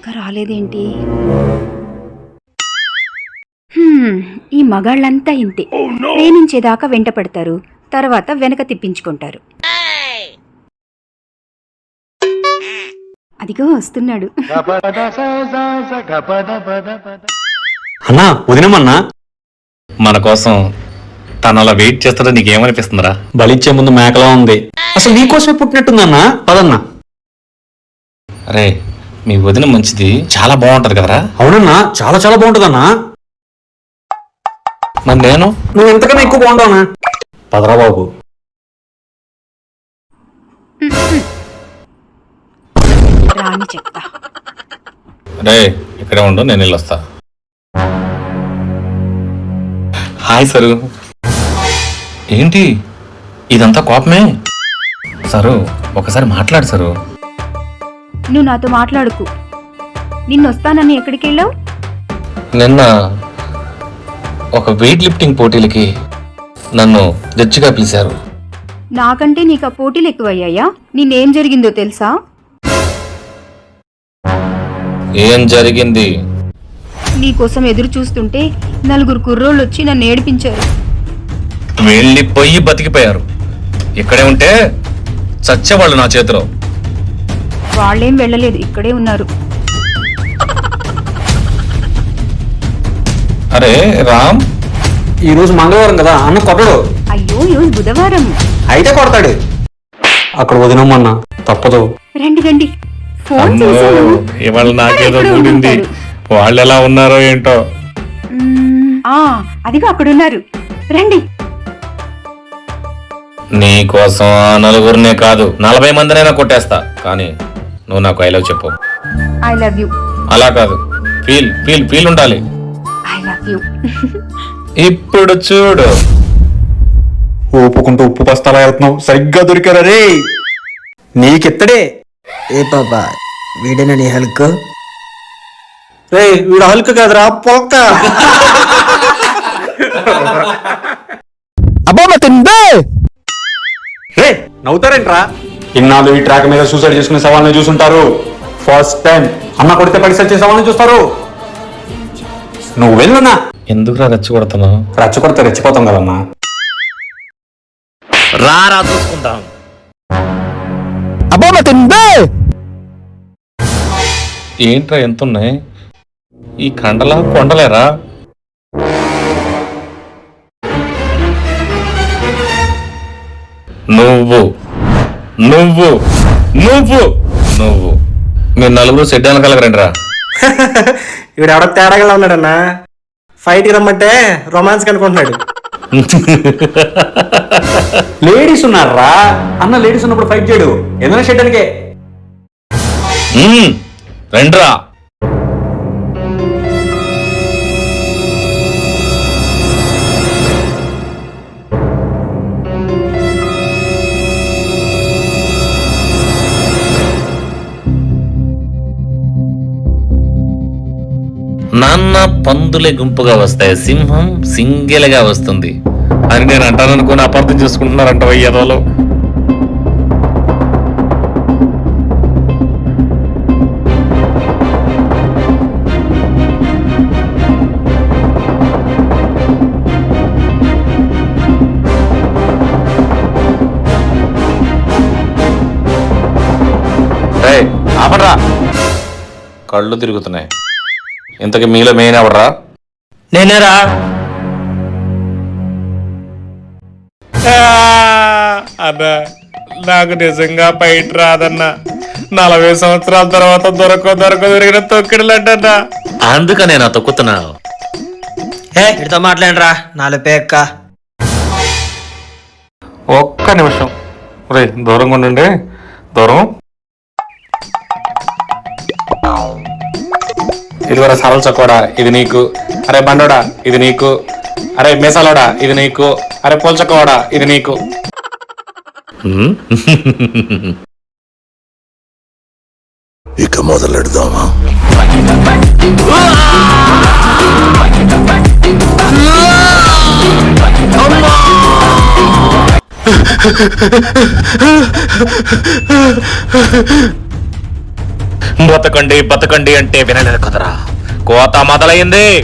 ఇంకా రాలేదేంటి? హ్మ్, ఈ మగాళ్ళంతా ఇంతే. ప్రేమించేదాకా వెంట పడతారు. తర్వాత వెనక తిప్పించుకుంటారు. అదిగో వస్తున్నాడు. అన్నా వదినమన్నా? మన కోసం తను అలా వెయిట్ చేస్తుంటే నీకేమనిపిస్తుందిరా? బలిచ్చే ముందు మేకలా ఉంది. అసలు నీకోసమే పుట్టినట్టుందన్నా? పదన్నా. అరే మీ వదిన మంచిది. చాలా బాగుంటది కదరా? అవునన్నా చాలా చాలా బాగుంటుందన్నా. మరి నేను? నువ్వు ఎంతకన్నా ఎక్కువ బాగుంటావునా? పదరా బాబు. రాని చెప్తా. రే ఇక్కడే ఉండు నేను వెళ్ళొస్తా. Hi sir. ఏంటి? ఇదంతా కోపమే? సరు ఒకసారి మాట్లాడు సరు. నువ్వు నాతో మాట్లాడుకు. నిన్ను వస్తానని ఎక్కడికి వెళ్ళావు నిన్న ఒక వెయిట్ లిఫ్టింగ్ పోటీలకి నన్ను జడ్జిగా పిలిచారు. నాకంటే నీకు ఆ పోటీలు ఎక్కువయ్యాయా? నిన్నేం జరిగిందో తెలుసా? ఏం జరిగింది? నీకోసం ఎదురు చూస్తుంటే నలుగురు కుర్రోళ్ళు వచ్చి నన్ను ఏడిపించారు. వెళ్ళిపోయి బతికిపోయారు. ఇక్కడే ఉంటే చచ్చేవాళ్ళు నా చేతిలో. వాళ్ళేం వెళ్ళలేదు ఇక్కడే ఉన్నారు. అరే రామ్? ఈ రోజు మంగళవారం కదా అన్న కొట్టడు. అయ్యో ఈరోజు బుధవారం. అయితే కొడతాడు. అక్కడ వదినమ్మన్నా తప్పదు. రండి రండి. ఫోన్ అమ్మో, చేశాను. ఇవాళ నాకేదో ఇక్కడే ఉంటారు. వాళ్ళు ఎలా ఉన్నారో ఏంటో. మ్మ్, ఆ అదిగో అక్కడున్నారు. రండి. నీ కోసం ఆ నలుగురినే కాదు నలభై మందినైనా కొట్టేస్తా. కానీ నువ్వు నాకు ఐ లవ్ చెప్పు. ఐ లవ్ యూ అలా కాదు. ఫీల్ ఫీల్ ఫీల్ ఉండాలి. ఐ లవ్ యూ ఇప్పుడు చూడు. ఊపుకుంటూ ఉప్పు బస్తాలా వెళ్తున్నావు. సరిగ్గా దొరికారా రే? నీకెత్తడే. ఏ పాప వీడేనా నీ హల్క్? రే వీడు హల్క్ కాదురా పొక్క రే నవ్వుతారేంట్రా? ఇన్నాళ్ళు ఈ ట్రాక్ మీద సూసైడ్ చేసుకునే సవాళ్ళని చూసుంటారు. ఫస్ట్ టైం అన్న కొడితే పడిసలు చేసే సవాళ్ళని చూస్తారు. నువ్వు వెళ్ళన్నా ఎందుకురా రెచ్చగొడుతున్నావు రచ్చ కొడితే రెచ్చిపోతాం కదన్నా. రా రా చూసుకుందాం. ఏంట్రా ఎంతున్నాయి? ఈ కండలా కొండలేరా? నువ్వు నువ్వు. నువ్వు. నువ్వు. మీరు నలుగురు సెడ్ వెనకాలకి రా వీడు ఎవడో తేడాగా ఉన్నాడన్నా. ఫైట్ రమ్మంటే రొమాన్స్ కనుకుంటున్నాడు లేడీస్ ఉన్నారా? అన్న లేడీస్ ఉన్నప్పుడు ఫైట్ చేయడు. ఏదైనా షెడ్డనికే. రండ్రా. నాన్న పందులే గుంపుగా వస్తాయి. సింహం సింగిల్గా వస్తుంది. అని నేను అంటాననుకుని అపార్థం చేసుకుంటున్నారంట వయ్యదోలో కళ్ళు తిరుగుతున్నాయి. ఇంతకి మీలో మెయిన్ ఎవడరా? నేనేరా. అన్నా నాకు నిజంగా బయట రాదన్నా. నలభై సంవత్సరాల తర్వాత దొరక దొరక దొరికిన తొక్కిడలంటన్నా. అందుకనే నా తొక్కుతున్నావు. ఏ ఇడితో మాట్లాడరా. నాలుగు పేక్క ఒక్క నిమిషం. రే దూరంగా ఉండండి. దూరం. ఇదివర సరళ చొక్కోడా? ఇది నీకు. అరే బండోడా ఇది నీకు. అరే మేసాలోడా ఇది నీకు. అరే పోల్చకోడా ఇది నీకు. ఇక మొదలెడదామా? బతకండి బతకండి అంటే వినలేదు కదరా. కోత మొదలైంది.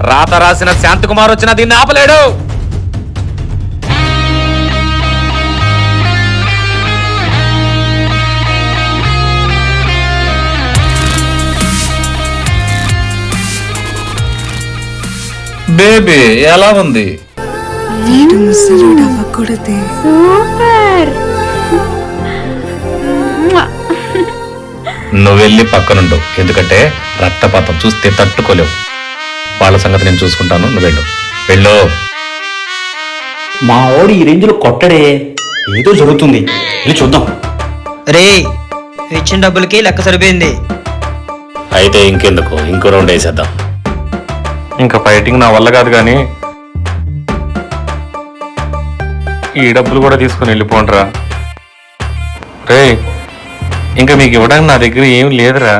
రాత రాసిన శాంతకుమార్ వచ్చిన దీన్ని ఆపలేడు. బేబీ ఎలా ఉంది? సూపర్. నువ్వు వెళ్ళి పక్కనుండు. ఎందుకంటే రక్తపాతం చూస్తే తట్టుకోలేవు. వాళ్ళ సంగతి నేను చూసుకుంటాను. నువ్వు వెళ్ళు. వెళ్ళు. మా ఓడి ఈ రేంజ్లో కొట్టడే. ఏదో జరుగుతుంది. వెళ్ళి చూద్దాం. రే ఇచ్చిన డబ్బులకి లెక్క సరిపోయింది. అయితే ఇంకెందుకు? ఇంకో రౌండ్ వేసేద్దాం. ఇంకా ఫైటింగ్ నా వల్ల కాదు కానీ ఈ డబ్బులు కూడా తీసుకుని వెళ్ళిపోండిరా. రే ఇంకా మీకు ఇవ్వడానికి నా దగ్గర ఏం లేదురా.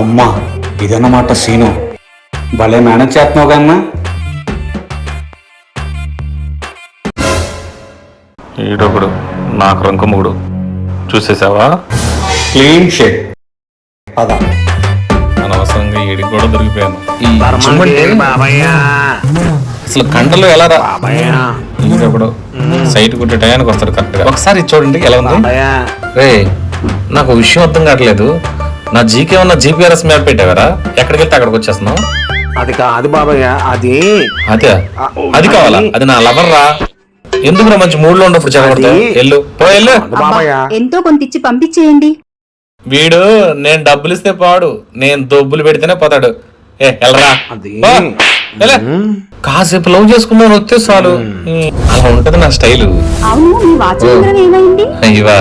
అమ్మా ఇదన్నమాట సీను. భలే మేనేజ్ చేస్తున్నావు కన్నా ఈడొకడు నాకు రంకముగుడు చూసేసావా? క్లీన్ షేట్ పద. అనవసరంగా ఈడికి కూడా దొరికిపోయాను. అసలు కంటలో ఎలా రా సైట్ కొట్టే టయానికి వస్తాడు కరెక్ట్గా ఒకసారి చూడండి ఎలా ఉంది? రే నాకు విషయం అర్థం కావట్లేదు. నా జీకే ఉన్న జీపీఆర్ఎస్ మ్యాప్ పెట్టావరా? ఎక్కడికి వెళ్తే అక్కడికి వచ్చేస్తున్నావు? అది కాదు బాబయ్య అది. అదే. అది కావాలా? అది. నా లవర్ రా. ఎందుకు నా మంచి మూడ్లో ఉన్నప్పుడు చదవడతావు అది- ఎల్లు పో ఎల్లు ఎంతో కొంత ఇచ్చి పంపించేయండి. వీడు నేను డబ్బులు ఇస్తే పాడు. నేను దొబ్బులు పెడితేనే పోతాడు. ఏ ఎల్రా అది. కాసేపు లవ్ చేసుకుందాం వస్తే చాలు. అలా ఉంటది నా స్టైలు. ఇవా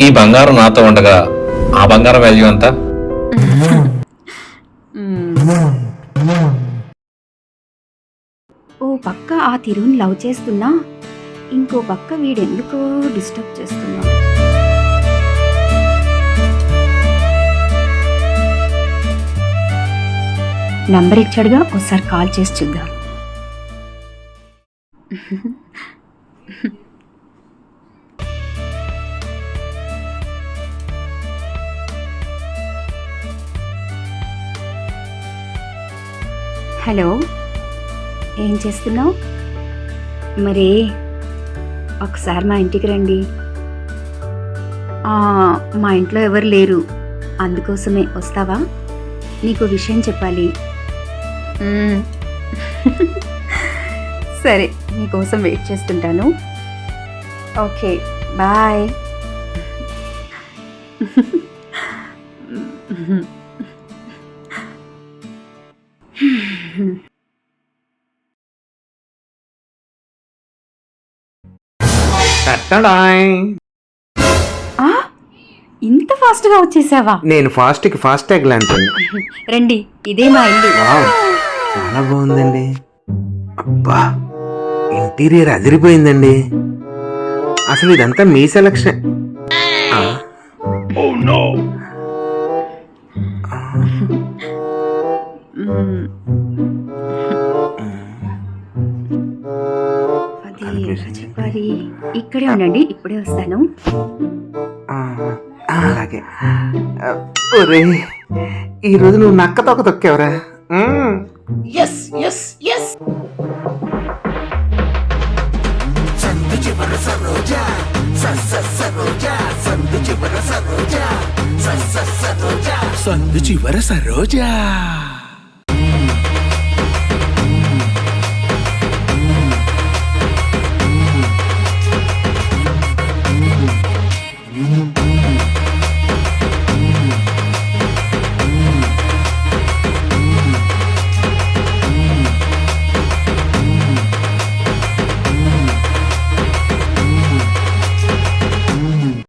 ఈ బంగారం నాతో ఉండగా ఆ బంగారం వాల్యూ అంతా ఓ పక్క ఆ తిరుని లవ్ చేస్తున్నా ఇంకో పక్క వీడెందుకో డిస్టర్బ్ చేస్తున్నాడు నంబర్ ఇచ్చాడుగా ఒకసారి కాల్ చేసి చూద్దాం. హలో ఏం చేస్తున్నావు? మరి ఒకసారి మా ఇంటికి రండి. మా ఇంట్లో ఎవరు లేరు అందుకోసమే వస్తావా? నీకు విషయం చెప్పాలి. సరే నీకోసం వెయిట్ చేస్తుంటాను. Okay bye. ఇంత ఫాస్ట్గా వచ్చేసావా? నేను ఫాస్ట్కి ఫాస్ట్ ట్యాగ్ లాంటిది రండి ఇదే మా ఇల్లు. చాలా బాగుందండి. అబ్బా ఇంటీరియర్ అదిరిపోయిందండి. అసలు ఇదంతా మీ సెలక్షన్. ఇక్కడే ఉండండి ఇప్పుడే వస్తాను. అలాగే. ఒరే ఈ రోజు నువ్వు నక్క తొక్క తొక్కేవరా? మ్మ్. సందు చివర సరోజా